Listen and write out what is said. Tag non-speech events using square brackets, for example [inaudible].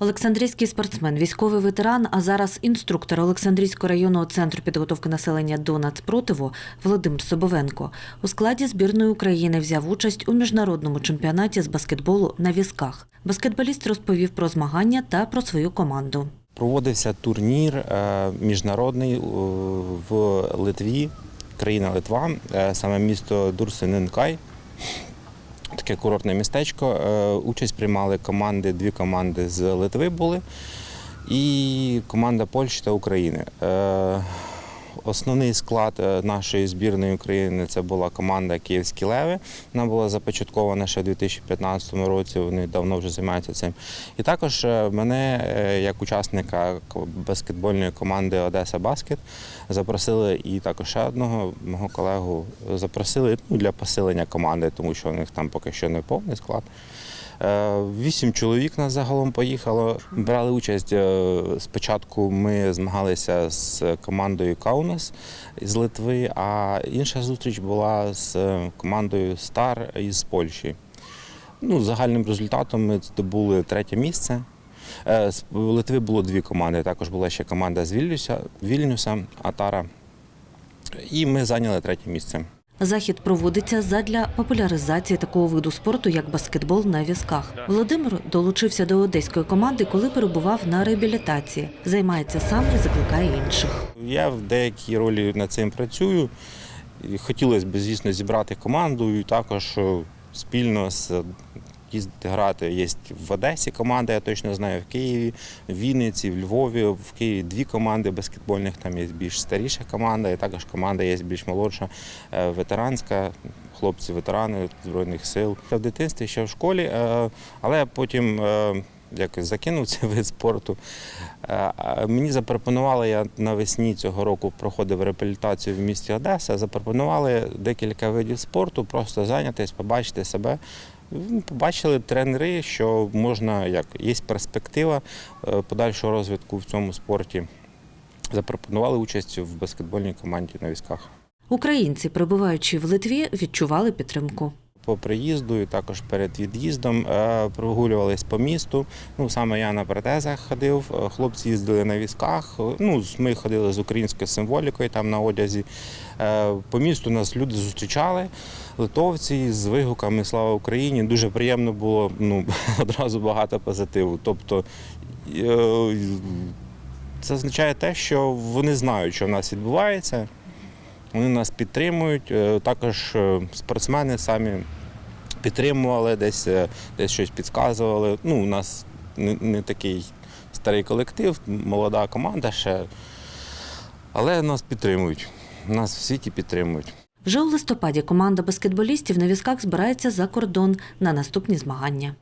Олександрійський спортсмен, військовий ветеран, а зараз інструктор Олександрійського районного центру підготовки населення до нацпротиву Володимир Собовенко у складі збірної України взяв участь у міжнародному чемпіонаті з баскетболу на візках. Баскетболіст розповів про змагання та про свою команду. Проводився турнір е, міжнародний в Литві, країна Литва, е, саме місто Дурсининкай. Таке курортне містечко. Е, Участь приймали команди, дві команди з Литви були і команда Польщі та України. Основний склад е, нашої збірної України це була команда Київські Леви. Вона була започаткована ще в 2015 році. Вони давно вже займаються цим. І також е, мене, е, як учасника баскетбольної команди Одеса Баскет, запросили і також ще одного мого колегу запросили ну, для посилення команди, тому що у них там поки що не повний склад. Е, Вісім чоловік нас загалом поїхало. Брали участь. е, Спочатку ми змагалися з командою Каунас з Литви, а інша зустріч була з е, командою Стар із Польщі. Ну, загальним результатом ми здобули третє місце. З Литви було дві команди. Також була ще команда з Вільнюса, Вільнюса Атара. І ми зайняли третє місце. Захід проводиться задля популяризації такого виду спорту, як баскетбол на візках. Володимир долучився до одеської команди, коли перебував на реабілітації. Займається сам і закликає інших. Я в деякій ролі над цим працюю. Хотілося б, звісно, зібрати команду і також е, спільно з їздити грати. Є в Одесі команда, я точно знаю, в Києві, в Вінниці, в Львові, в Києві дві команди баскетбольних, там є більш старіша команда, і також команда є більш молодша, е, ветеранська, хлопці, ветерани Збройних сил. В дитинстві ще в школі, е, але потім. е, Якось закинув цей вид спорту. Мені запропонували, я навесні цього року проходив реабілітацію в місті Одеса. Запропонували декілька видів спорту, просто зайнятися, побачити себе. Ну, Побачили тренери, що можна як є перспектива е, подальшого розвитку в цьому спорті. Запропонували участь в баскетбольній команді на візках. Українці, перебуваючи в Литві, відчували підтримку. По приїзду і також перед від'їздом е, прогулювались по місту. Ну саме я на протезах ходив. е, Хлопці їздили на візках. е, Ну ми ходили з українською символікою там на одязі. По місту нас люди зустрічали. Литовці з вигуками Слава Україні. Дуже приємно було. Ну [laughs] одразу багато позитиву. Тобто це означає те, що вони знають, що в нас відбувається. Вони нас підтримують. Також спортсмени самі підтримували, десь, е, десь щось підказували. Ну, у нас не, не такий старий колектив, молода команда ще. Але нас підтримують. Нас в світі підтримують. Вже у листопаді команда баскетболістів на візках збирається за кордон на наступні змагання.